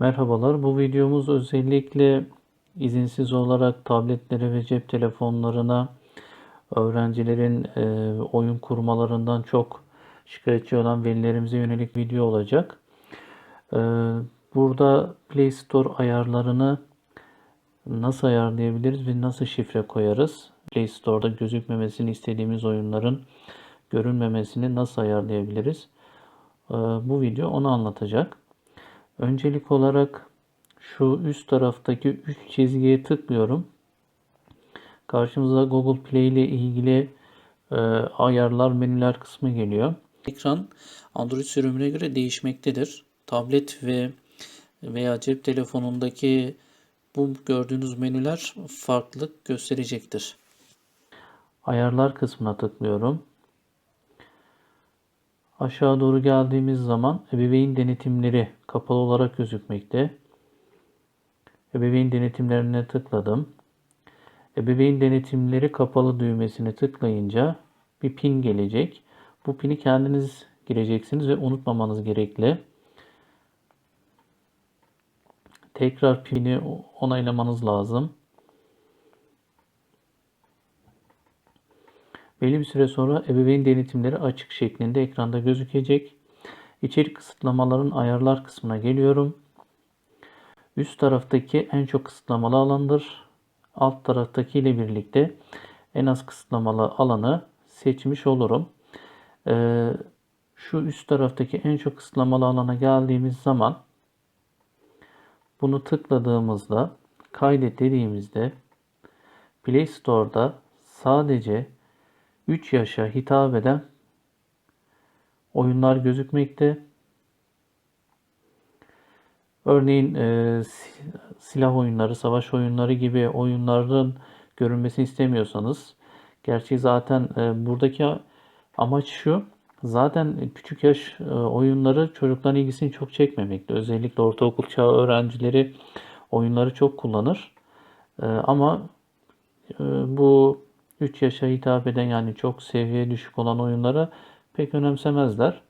Merhabalar. Bu videomuz özellikle izinsiz olarak tabletlere ve cep telefonlarına öğrencilerin e, oyun kurmalarından çok şikayetçi olan velilerimize yönelik video olacak. E, burada Play Store ayarlarını nasıl ayarlayabiliriz ve nasıl şifre koyarız? Play Store'da gözükmemesini istediğimiz oyunların görünmemesini nasıl ayarlayabiliriz? E, bu video onu anlatacak. Öncelik olarak şu üst taraftaki 3 çizgiye tıklıyorum. Karşımıza Google Play ile ilgili e, ayarlar, menüler kısmı geliyor. Ekran Android sürümüne göre değişmektedir. Tablet ve veya cep telefonundaki bu gördüğünüz menüler farklılık gösterecektir. Ayarlar kısmına tıklıyorum. Aşağı doğru geldiğimiz zaman ebeveyn denetimleri kapalı olarak gözükmekte. Ebeveyn denetimlerine tıkladım. Ebeveyn denetimleri kapalı düğmesini tıklayınca bir pin gelecek. Bu pini kendiniz gireceksiniz ve unutmamanız gerekli. Tekrar pini onaylamanız lazım. Belli bir süre sonra ebeveyn denetimleri açık şeklinde ekranda gözükecek. İçerik kısıtlamaların ayarlar kısmına geliyorum. Üst taraftaki en çok kısıtlamalı alandır. Alt taraftaki ile birlikte en az kısıtlamalı alanı seçmiş olurum. Ee, şu üst taraftaki en çok kısıtlamalı alana geldiğimiz zaman bunu tıkladığımızda kaydet dediğimizde Play Store'da sadece 3 yaşa hitap eden oyunlar gözükmekte. Örneğin e, silah oyunları, savaş oyunları gibi oyunların görünmesini istemiyorsanız gerçi zaten e, buradaki amaç şu zaten küçük yaş e, oyunları çocukların ilgisini çok çekmemekte. Özellikle ortaokul çağı öğrencileri oyunları çok kullanır. E, ama e, bu 3 yaşa hitap eden yani çok seviye düşük olan oyunlara pek önemsemezler.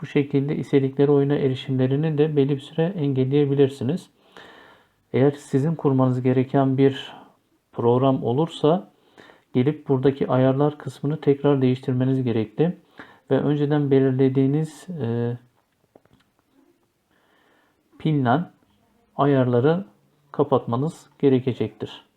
Bu şekilde istedikleri oyuna erişimlerini de belli bir süre engelleyebilirsiniz. Eğer sizin kurmanız gereken bir program olursa gelip buradaki ayarlar kısmını tekrar değiştirmeniz gerekli ve önceden belirlediğiniz e, pinle ayarları kapatmanız gerekecektir.